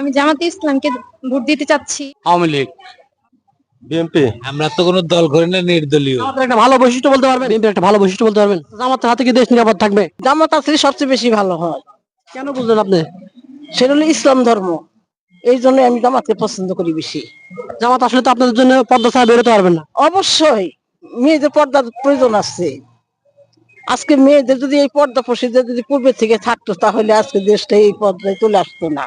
আমি জামাতে ইসলামকে ভোট দিতে চাচ্ছি। আওয়ামী লীগ। বিএনপি। আমরা তো কোনো দল করি না নির্দলীয়। একটা ভালো বৈশিষ্ট্য বলতে পারবেন? বিএনপির একটা ভালো বৈশিষ্ট্য বলতে পারবেন? জামাতের হাতে কি দেশ নিরাপদ থাকবে? জামাত আসলে সবচেয়ে বেশি ভালো হয়। কেন বুঝলেন আপনি? সেটা হলো ইসলাম ধর্ম। এই জন্য আমি জামাতকে পছন্দ করি বেশি। জামাত আসলে তো আপনাদের জন্য পদ্মা ছাড়া বেরোতে পারবেন না। অবশ্যই মেয়েদের পর্দার প্রয়োজন আছে। আজকে মেয়েদের যদি এই পর্দা প্রসিদ্ধ যদি পূর্বে থেকে থাকতো তাহলে আজকে দেশটা এই পর্দায় চলে আসতো না।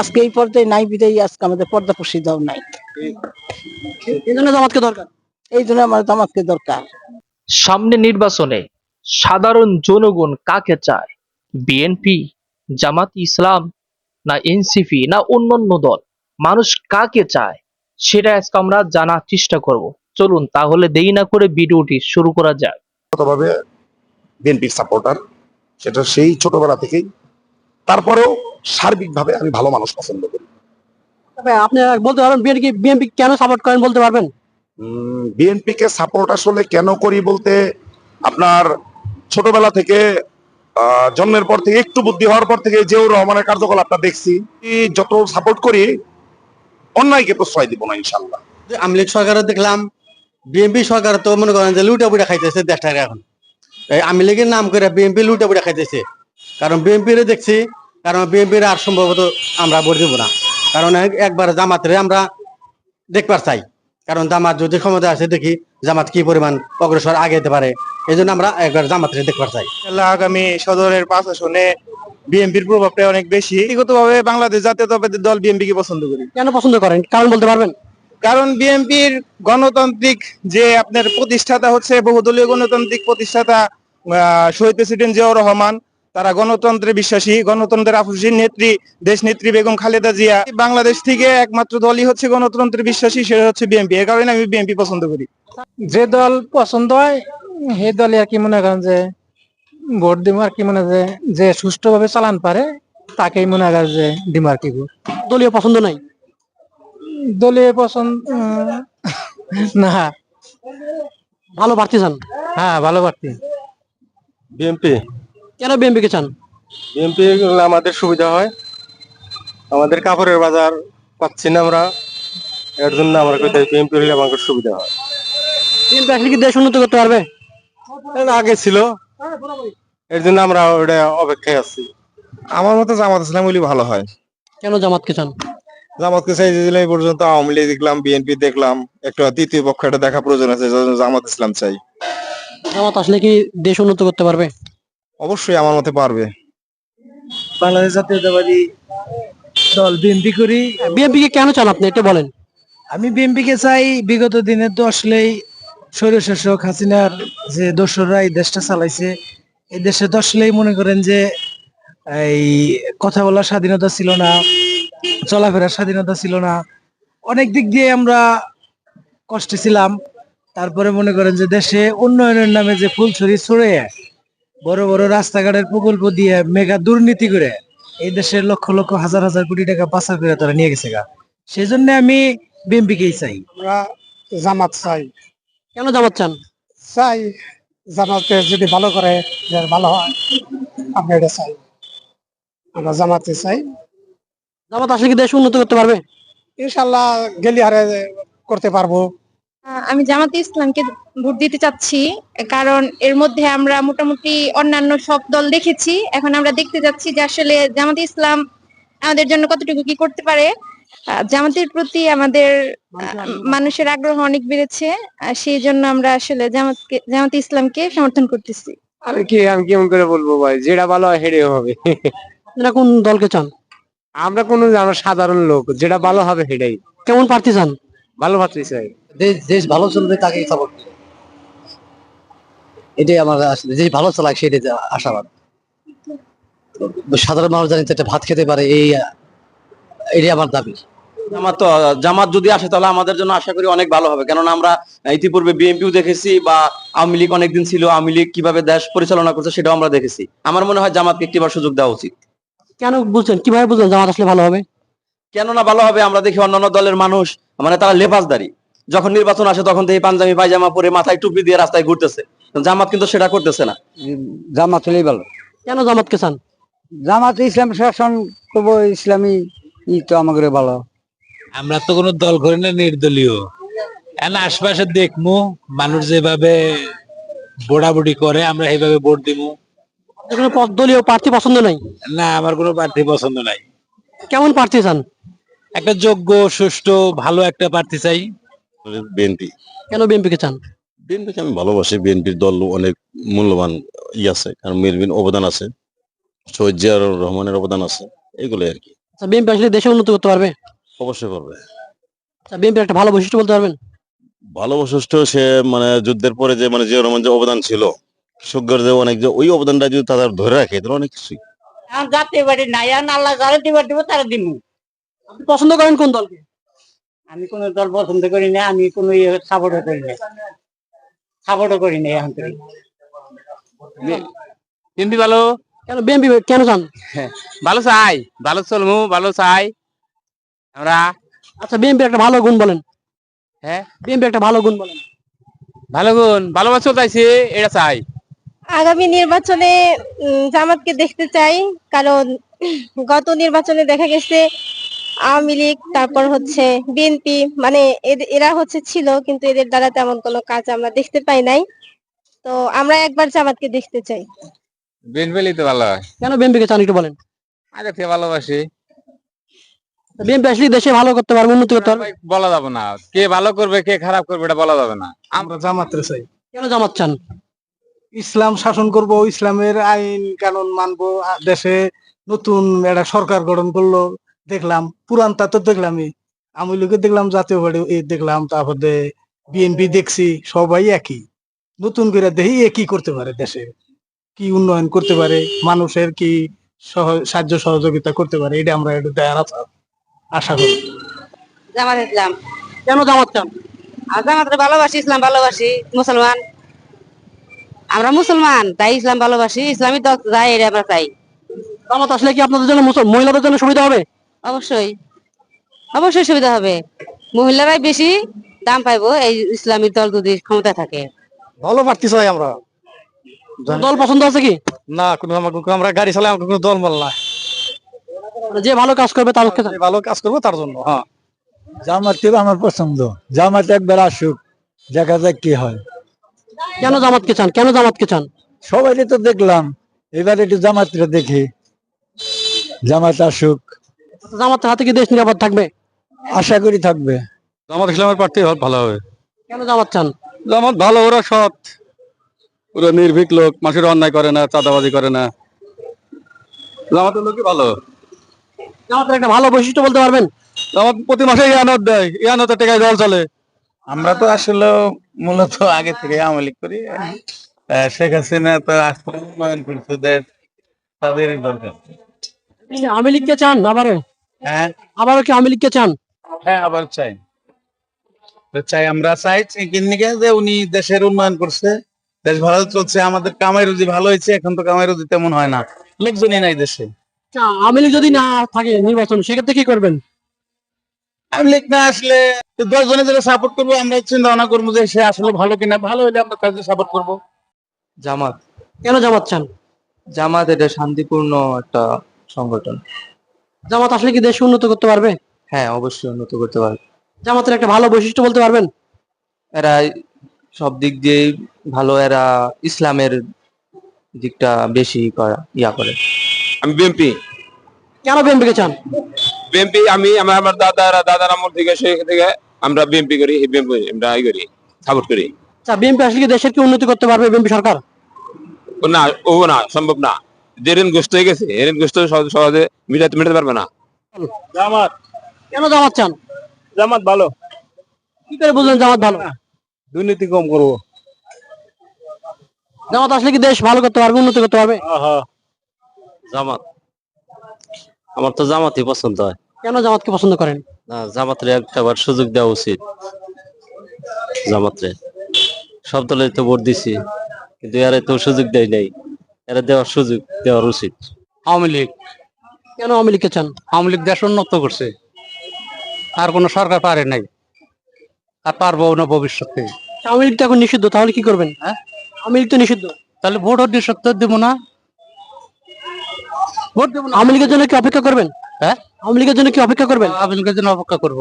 আজকে এই পর্দায় নাই বিদায় আজকে আমাদের পর্দা প্রসিদ্ধও নাই। এই জন্য জামাতকে দরকার। এই জন্য আমার জামাতকে দরকার। সামনে নির্বাচনে সাধারণ জনগণ কাকে চায়? বিএনপি জামাত ইসলাম না এনসিপি না অন্যান্য দল? মানুষ কাকে চায়? সেটা আজকে আমরা জানার চেষ্টা করব। চলুন তাহলে দেরি না করে ভিডিওটি শুরু করা যাক। ভাবে বিএনপির সাপোর্টার সেটা সেই ছোটবেলা থেকেই তারপরেও সার্বিকভাবে আমি ভালো মানুষ পছন্দ করি। আপনি বলতে পারবেন বিএনপি বিএনপি কেন সাপোর্ট করেন বলতে পারবেন? বিএনপি কে সাপোর্ট আসলে কেন করি বলতে আপনার ছোটবেলা থেকে জন্মের পর থেকে একটু বুদ্ধি হওয়ার পর থেকে জিয়াউর রহমানের কার্যকলাপটা দেখছি। যত সাপোর্ট করি অন্যায়কে প্রশ্রয় দিব না ইনশাল্লাহ আমি লীগ সরকারে দেখলাম বিএনপি সরকার তো মনে করেন যে লুটা বুটা খাইতেছে দেশটাকে এখন। আমি লীগের নাম করে বিএনপি লুটা বুটা খাইতেছে। কারণ বিএনপির দেখছি কারণ বিএনপির আর সম্ভবত আমরা ভোট দেবো না। কারণ এক- একবার জামাতের আমরা দেখবার চাই। কারণ জামাত যদি ক্ষমতা আছে দেখি জামাত কি পরিমাণ অগ্রসর আগে যেতে পারে। এই জন্য আমরা একবার জামাতের দেখবার চাই। আগামী সদরের পাঁচ আসনে বিএনপির প্রভাবটা অনেক বেশি। ব্যক্তিগতভাবে বাংলাদেশ জাতীয়তাবাদী দল বিএনপি কে পছন্দ করি। কেন পছন্দ করেন? কারণ বলতে পারবেন? কারণ বিএনপির গণতান্ত্রিক যে আপনার প্রতিষ্ঠাতা হচ্ছে বহুদলীয় গণতান্ত্রিক প্রতিষ্ঠাতা শহীদ প্রেসিডেন্ট জিয়াউর রহমান তারা গণতন্ত্রে বিশ্বাসী গণতন্ত্রের আফুসির নেত্রী দেশ নেত্রী বেগম খালেদা জিয়া। বাংলাদেশ থেকে একমাত্র দলই হচ্ছে গণতন্ত্রে বিশ্বাসী সেটা হচ্ছে বিএনপি। এর কারণে আমি বিএনপি পছন্দ করি। যে দল পছন্দ হয় সেই দলে আর কি মনে করেন যে ভোট দিব আর কি মনে যে যে সুষ্ঠুভাবে চালান পারে তাকেই মনে করেন যে দিব আর কি দলীয় পছন্দ নাই? দলীয় পছন্দ না। ভালো প্রার্থী চান? হ্যাঁ ভালো প্রার্থী। বিএনপি? কেন বিএনপি কে চান? বিএনপি আমাদের সুবিধা হয়। আমাদের কাপড়ের বাজার পাচ্ছি না আমরা। এর জন্য আমরা কোথায় বিএনপি হলে আমাদের সুবিধা হয়। বিএনপি আসলে কি দেশ উন্নত করতে পারবে? এর আগে ছিল। এর জন্য আমরা ওটা অপেক্ষায় আছি। আমার মতে জামাত ইসলাম হলে ভালো হয়। কেন জামাতকে চান? জামাতকে চাই দিলে এই পর্যন্ত আওয়ামী লীগ দেখলাম বিএনপি দেখলাম একটা তৃতীয় পক্ষ একটা দেখা প্রয়োজন আছে জামাত ইসলাম চাই। জামাত আসলে কি দেশ উন্নত করতে পারবে? অবশ্যই আমার মতে পারবে। বাংলাদেশ জাতীয়তাবাদী দল বিএনপি করি। বিএনপি কে কেন চান আপনি? এটা বলেন। আমি বিএনপি কে চাই বিগত দিনে তো আসলেই স্বৈরশাসক হাসিনার যে দোসররা এই দেশটা চালাইছে এই দেশে তো আসলেই মনে করেন যে এই কথা বলার স্বাধীনতা ছিল না চলাফেরার স্বাধীনতা ছিল না। অনেক দিক দিয়ে আমরা কষ্টে ছিলাম তারপরে মনে করেন যে দেশে উন্নয়নের নামে যে ফুলছড়ি ছড়ে বড় বড় রাস্তাঘাটের প্রকল্প দিয়ে মেগা দুর্নীতি করে এই দেশের লক্ষ লক্ষ হাজার হাজার কোটি টাকা পাচার করে তারা নিয়ে গেছে গা। সেই জন্য আমি বিএনপিকেই চাই। আমরা জামাত চাই। কেন জামাত চান? চাই জামাতে যদি ভালো করে ভালো হয় আমরা এটা চাই। আমরা জামাতে চাই। জামাত আসলে কি দেশ উন্নত করতে পারবে? ইনশাল্লাহ গেলি হারে করতে পারব। আমি জামাতে ইসলামকে ভোট দিতে চাচ্ছি কারণ এর মধ্যে আমরা মোটামুটি অন্যান্য সব দল দেখেছি। এখন আমরা দেখতে যাচ্ছি যে আসলে জামাতে ইসলাম আমাদের জন্য কতটুকু কি করতে পারে। আহ, জামাতের প্রতি আমাদের আহ, মানুষের আগ্রহ অনেক বেড়েছে সেই জন্য আমরা আসলে জামাতকে জামাতে ইসলামকে সমর্থন করতেছি। আমি কি আমি কেমন করে বলব ভাই? যেটা ভালো হয় হেডে হবে। আপনারা কোন দলকে চান? আমরা কোন আমরা সাধারণ লোক যেটা ভালো হবে সেটাই। কেমন প্রার্থী চান? ভালো ভাবতে চাই। দেশ দেশ ভালো চলবে তাকেই সাপোর্ট এটাই আমার আসলে দেশ ভালো চালাক সেটাই আশাবাদ। সাধারণ মানুষ জানি একটা ভাত খেতে পারে এই এটাই আমার দাবি। জামাত তো জামাত যদি আসে তাহলে আমাদের জন্য আশা করি অনেক ভালো হবে। কেননা আমরা ইতিপূর্বে বিএনপিও দেখেছি বা আওয়ামী লীগ অনেকদিন ছিল আওয়ামী লীগ কীভাবে দেশ পরিচালনা করছে সেটাও আমরা দেখেছি। আমার মনে হয় জামাতকে একটিবার সুযোগ দেওয়া উচিত। কেন বুঝছেন কীভাবে বুঝলেন জামাত আসলে ভালো হবে? কেননা ভালো হবে আমরা দেখি অন্যান্য দলের মানুষ মানে তারা লেপাসদারি যখন নির্বাচন আসে তখন থেকে পাঞ্জাবি পায়জামা পরে মাথায় টুপি দিয়ে রাস্তায় ঘুরতেছে। জামাত কিন্তু সেটা করতেছে না। জামাত হলেই ভালো। কেন জামাতকে চান? জামাত ইসলাম শাসন করব ইসলামী ই তো আমাকে ভালো। আমরা তো কোনো দল করি না নির্দলীয়। এখন আশপাশে দেখমু মানুষ যেভাবে বোড়াবুড়ি করে আমরা সেইভাবে ভোট দিমু। কোনো দলীয় প্রার্থী পছন্দ নাই? না আমার কোনো প্রার্থী পছন্দ নাই। কেমন প্রার্থী চান? একটা যোগ্য সুষ্ঠু ভালো একটা প্রার্থী চাই। বিএনপি কেন বিএনপিকে চান? বিএনপিকে আমি ভালোবাসি। বিএনপির দল অনেক মূল্যবান ই আছে কারণ বিএনপির অবদান আছে শহীদ জিয়াউর রহমানের অবদান আছে এগুলো আর কি। আচ্ছা বিএনপি আসলে দেশে উন্নত করতে পারবে? অবশ্যই পারবে। আচ্ছা বিএনপির একটা ভালো বৈশিষ্ট্য বলতে পারবেন? ভালো বৈশিষ্ট্য সে মানে যুদ্ধের পরে যে মানে জিয়াউর রহমান যে অবদান ছিল কৃষকদের যে অনেক যে ওই অবদানটা যদি তাদের ধরে রাখে তাহলে অনেক কিছুই। যাতে বাড়ি নাই আর আল্লাহ যারা দিবার দিব তারা দিব আপনি পছন্দ করেন কোন দলকে? আমি কোন দল পছন্দ করি না আমি কোন সাপোর্টও করি না। সাপোর্টও করি না এখন করি বিএনপি ভালো কেন বিএনপি কেন চান? ভালো চাই ভালো চলমু ভালো চাই। আমরা আচ্ছা বিএনপির একটা ভালো গুণ বলেন। হ্যাঁ? বিএনপি একটা ভালো গুণ বলেন। ভালো গুণ ভালোবাসা চাইছি এটা চাই। আগামী নির্বাচনে জামাতকে দেখতে চাই কারণ গত নির্বাচনে দেখা গেছে আওয়ামী লীগ তারপর হচ্ছে বিএনপি মানে এরা হচ্ছে ছিল কিন্তু এদের দ্বারা তেমন কোনো কাজ আমরা দেখতে পাই নাই। তো আমরা একবার জামাতকে দেখতে চাই। বিএনপি তো ভালো হয়। কেন বিএনপিকে চান একটু বলেন? আগে থেকে ভালোবাসি? বিএনপি আসলে দেশে ভালো করতে পারবে উন্নতি করতে পারবে। বলা যাবে না। কে ভালো করবে কে খারাপ করবে এটা বলা যাবে না। আমরা জামাতে চাই। কেন জামাত চান? ইসলাম শাসন করব ইসলামের আইন কানুন মানবো দেশে নতুন একটা সরকার গঠন করল। দেখলাম পুরানটা তো দেখলামই। আমি লোকে দেখলাম জাতীয় পার্টি এ দেখলাম তারপরে বিএনপি দেখছি সবাই একই। নতুন করে দেখি এ কি করতে পারে দেশে কি উন্নয়ন করতে পারে মানুষের কি সহ- সাহায্য সহযোগিতা করতে পারে এটা আমরা একটু দেখার আশা- করি। জামাত ইসলাম। কেন জামাত চান? ভালোবাসি ইসলাম ভালোবাসি মুসলমান। আমরা মুসলমান তাই ইসলাম ভালোবাসি ইসলামী দল যাই এটা আমরা চাই। জামাত আসলে কি আপনাদের জন্য মহিলাদের জন্য সুবিধা হবে? অবশ্যই। অবশ্যই সুবিধা হবে। মহিলারাই বেশি দাম পাইবো এই ইসলামী দল যদি ক্ষমতা থাকে। ভালো প্রার্থী চাই আমরা। দল পছন্দ আছে কি? না কোনো আমাকে আমরা গাড়ি চালাই আমাকে কোনো দল মল না যে ভালো কাজ করবে তার ভালো কাজ করব তার জন্য হ্যাঁ। জামাতে আমার পছন্দ। জামাত একবার আসুক দেখা যাক কি হয়। কেন জামাতকে চান? কেন জামাতকে চান? সবাই তো দেখলাম। এবার একটু জামাতটা দেখি। জামাত আসুক। জামাতের হাতে কি দেশ নিরাপদ থাকবে? আশা করি থাকবে। জামাত ইসলামের প্রার্থী ভালো হবে। কেন জামাত চান? জামাত ভালো ওরা সৎ। ওরা নির্ভীক লোক মানুষের অন্যায় করে না চাঁদাবাজি করে না। জামাতের লোকই ভালো। জামাতের একটা ভালো বৈশিষ্ট্য বলতে পারবেন? জামাত প্রতি মাসে ইয়ানত দেয় ইয়ানতের টাকায় দল চলে। আমরা তো আসলে মূলত আগে থেকে আওয়ামী লীগ করি। শেখ হাসিনা তো আজকে উন্নয়ন করছে দেশ তাদেরই দরকার। আওয়ামী লীগকে চান আবারও? হ্যাঁ আবারও কি আওয়ামী লীগকে চান? হ্যাঁ আবার চাই। চাই আমরা চাই যে উনি দেশের উন্নয়ন করছে দেশ ভালো চলছে আমাদের কামাই রুজি ভালো হয়েছে এখন তো কামাই রুজি তেমন হয় না। লোকজনই নাই দেশে। আচ্ছা, আওয়ামী লীগ যদি না থাকে নির্বাচন সেক্ষেত্রে কি করবেন? আমি লীগ না আসলে দশ জনে যারা সাপোর্ট করব আমরা চিন্তা ভাবনা করব যে সে আসলে ভালো কিনা ভালো হলে আমরা সাপোর্ট করব। জামাত। কেন জামাত চান? জামাত এটা শান্তিপূর্ণ একটা সংগঠন। জামাত আসলে কি দেশ উন্নত করতে পারবে? হ্যাঁ অবশ্যই উন্নত করতে পারবে। জামাতের একটা ভালো বৈশিষ্ট্য বলতে পারবেন? এরা সব দিক দিয়ে ভালো এরা ইসলামের দিকটা বেশি করা ইয়া করে। আমি বিএনপি কেন বিএনপিকে চান? বিএমপি আমি আমার আমার দাদারা দাদার আমল থেকে সেই থেকে আমরা বিএনপি করি বিএমপি আমরা ই করি সাপোর্ট করি। আচ্ছা বিএনপি আসলে কি দেশের কি উন্নতি করতে পারবে বিএমপি সরকার? ও না ও না সম্ভব না। যে ঋণ গোষ্ঠ হয়ে গেছে এই ঋণ গোষ্ঠ সহজে মিটাতে মিটাতে পারবে না। জামাত। কেন জামাত চান? জামাত ভালো। কি করে বুঝলেন জামাত ভালো? দুর্নীতি কম করব। জামাত আসলে কি দেশ ভালো করতে পারবে উন্নতি করতে পারবে? জামাত। আমার তো জামাতই পছন্দ হয়। কেন জামাতকে পছন্দ করেন? না জামাতের একটাবার সুযোগ দেওয়া উচিত। জামাতে সব দলে তো ভোট দিছি কিন্তু এরা তো সুযোগ দেয় নাই। এরা দেওয়ার সুযোগ দেওয়ার উচিত। আওয়ামী লীগ। কেন আওয়ামী লীগকে চান? আওয়ামী লীগ দেশ উন্নত করছে। আর কোন সরকার পারে নাই। আর পারব না ভবিষ্যতে। আওয়ামী লীগ তো এখন নিষিদ্ধ তাহলে কি করবেন? হ্যাঁ? আওয়ামী লীগ তো নিষিদ্ধ। তাহলে ভোট নিঃসত্তর দেবো না? ভোট দেবো না। আওয়ামী লীগের জন্য কি অপেক্ষা করবেন? হ্যাঁ? আওয়ামী লীগের জন্য কি অপেক্ষা করবেন? আওয়ামী লীগের জন্য অপেক্ষা করব।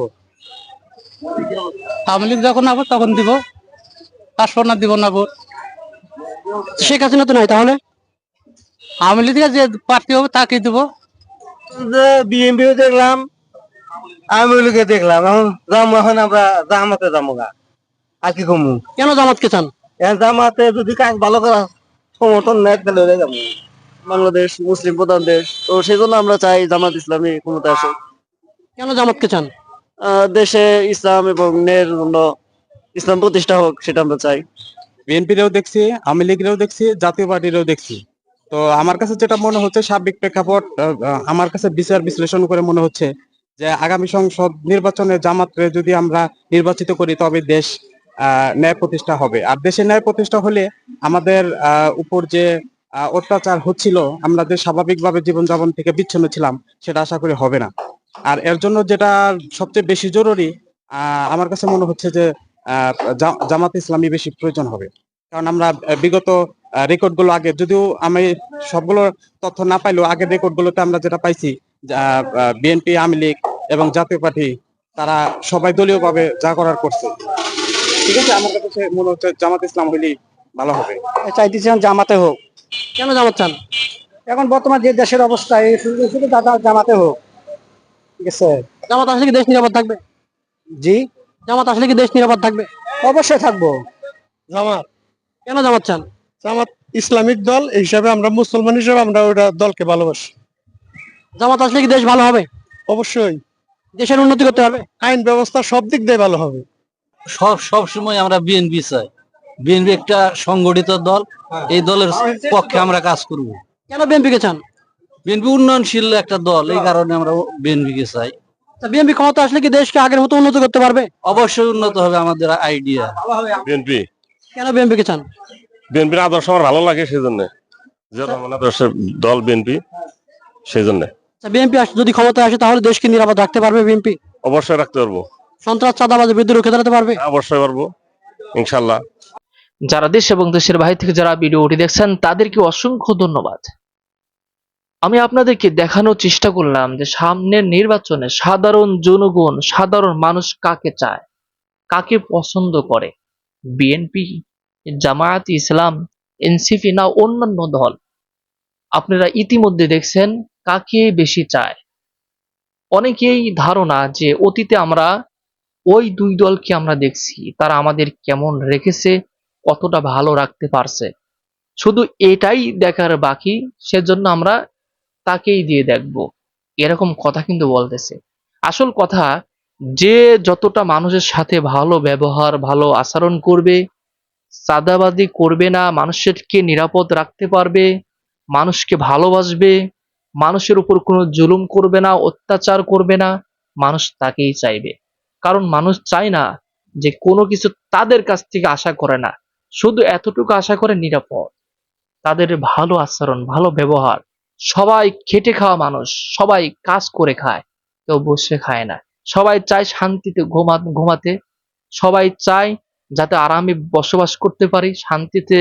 আওয়ামী লীগ যখন আবার তখন দিব। পাসপোর্ট না দিব না ভোট। শেখ হাসিনা তো নাই তাহলে? আওয়ামী লীগের যে প্রার্থী হবে তাকে দিব। বিএনপি দেখলাম আওয়ামী লীগে দেখলাম। এখন যাব এখন আমরা জামাতে যাব গা। আর কি কমু? কেন জামাতকে চান? জামাতে যদি কাজ ভালো করা সমর্থন নেয় তাহলে হয়ে যাব। বাংলাদেশ মুসলিম প্রধান দেশ। তো সেই জন্য আমরা চাই জামাত ইসলামী ক্ষমতা আসে কেন জামাতকে চান? আহ, দেশে ইসলাম এবং ন্যায়ের জন্য ইসলাম প্রতিষ্ঠা হোক সেটা আমরা চাই। বিএনপিরও দেখছি আওয়ামী লীগেরও দেখছি জাতীয় পার্টিরও দেখছি। তো আমার কাছে যেটা মনে হচ্ছে সার্বিক প্রেক্ষাপট আমার কাছে বিচার বিশ্লেষণ করে মনে হচ্ছে যে আগামী সংসদ নির্বাচনে জামাতরে যদি আমরা নির্বাচিত করি, তবে দেশ ন্যায় প্রতিষ্ঠা হবে। আর দেশে ন্যায় প্রতিষ্ঠা হলে আমাদের উপর যে অত্যাচার হচ্ছিল, আমরা যে স্বাভাবিকভাবে জীবনযাপন থেকে বিচ্ছিন্ন ছিলাম, সেটা আশা করি হবে না। আর এর জন্য যেটা সবচেয়ে বেশি জরুরি আমার কাছে মনে হচ্ছে যে জামাত ইসলামী বেশি প্রয়োজন হবে। কারণ আমরা বিগত রেকর্ডগুলো আগে যদিও আমি সবগুলো তথ্য না পাইলেও আগের রেকর্ড গুলোতে আমরা যেটা পাইছি বিএনপি আওয়ামী লীগ এবং জাতীয় পার্টি তারা সবাই দলীয় ভাবে যা করার করছে। ঠিক আছে? আমার কাছে মনে হচ্ছে জামাত ইসলাম হইলেই ভালো হবে। চাইতেছিলাম জামাতে হোক। কেন জামাত চান? এখন বর্তমান যে দেশের অবস্থা এই সুযোগ সুযোগ দাদা জামাতে হোক। ঠিক আছে? জামাত আসলে কি দেশ নিরাপদ থাকবে? জি? জামাত আসলে কি দেশ নিরাপদ থাকবে? অবশ্যই থাকব। জামাত। কেন জামাত চান? জামাত ইসলামিক দল এই হিসাবে আমরা মুসলমান হিসাবে আমরা ওটা দলকে ভালোবাসি। জামাত আসলে কি দেশ ভালো হবে? অবশ্যই। দেশের উন্নতি করতে পারবে? আইন ব্যবস্থা সব দিক দিয়ে ভালো হবে। সব সব সময় আমরা বিএনপি চাই। বিএনপি একটা সংগঠিত দল। এই দলের পক্ষে আমরা কাজ করব। কেন বিএনপি কে চান? বিএনপি উন্নয়নশীল একটা দল এই কারণে আমরা বিএনপি কে চাই। বিএনপি ক্ষমতা আসলে কি দেশকে আগের মতো উন্নত করতে পারবে? অবশ্যই উন্নত হবে আমাদের আইডিয়া বিএনপি কেন বিএনপি কে চান? বিএনপির আদর্শ আমার ভালো লাগে সেই জন্য আদর্শের দল বিএনপি সেই জন্য বিএনপি যদি ক্ষমতা আসে তাহলে দেশকে নিরাপদ রাখতে পারবে বিএনপি? অবশ্যই রাখতে পারব। সন্ত্রাস চাঁদাবাজের বিরুদ্ধে রুখে দাঁড়াতে পারবে? অবশ্যই পারব। ইনশাল্লাহ যারা দেশ এবং দেশের বাইরে থেকে যারা ভিডিওটি দেখছেন তাদেরকে অসংখ্য ধন্যবাদ। আমি আপনাদেরকে দেখানোর চেষ্টা করলাম যে সামনের নির্বাচনে সাধারণ জনগণ সাধারণ মানুষ কাকে চায় কাকে পছন্দ করে। বিএনপি জামায়াত ইসলাম এনসিপি না অন্যান্য দল। আপনারা ইতিমধ্যে দেখছেন কাকে বেশি চায়। অনেকেই ধারণা যে অতীতে আমরা ওই দুই দলকে আমরা দেখছি, তারা আমাদের কেমন রেখেছে, কতটা ভালো রাখতে পারছে। শুধু এটাই দেখার বাকি, সেজন্য আমরা তাকেই দিয়ে দেখব। এরকম কথা কিন্তু বলতেছে। আসল কথা যে যতটা মানুষের সাথে ভালো ব্যবহার, ভালো আচরণ করবে চাঁদাবাদি করবে না, মানুষকে নিরাপদ রাখতে পারবে, মানুষকে ভালোবাসবে, মানুষের উপর কোনো জুলুম করবে না, অত্যাচার করবে না, মানুষ তাকেই চাইবে। কারণ মানুষ চায় না যে কোনো কিছু তাদের কাছ থেকে আশা করে না। শুধু এতটুকু আশা করে নিরাপদ। তাদের ভালো আচরণ, ভালো ব্যবহার, সবাই খেটে খাওয়া মানুষ, সবাই কাজ করে খায়, কেউ বসে খায় না। সবাই চায় শান্তিতে ঘুমা, ঘুমাতে। সবাই চায় যাতে আরামে বসবাস করতে পারি, শান্তিতে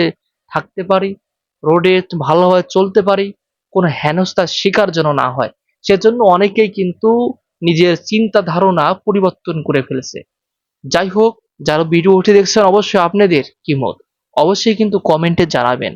থাকতে পারি, রোডে ভালোভাবে চলতে পারি, কোনো হেনস্থার শিকার যেন না হয়। সেজন্য অনেকেই কিন্তু নিজের চিন্তা ধারণা পরিবর্তন করে ফেলেছে। যাই হোক, যারা ভিডিও উঠে দেখছেন অবশ্যই আপনাদের কি মত? অবশ্যই কিন্তু কমেন্টে জানাবেন।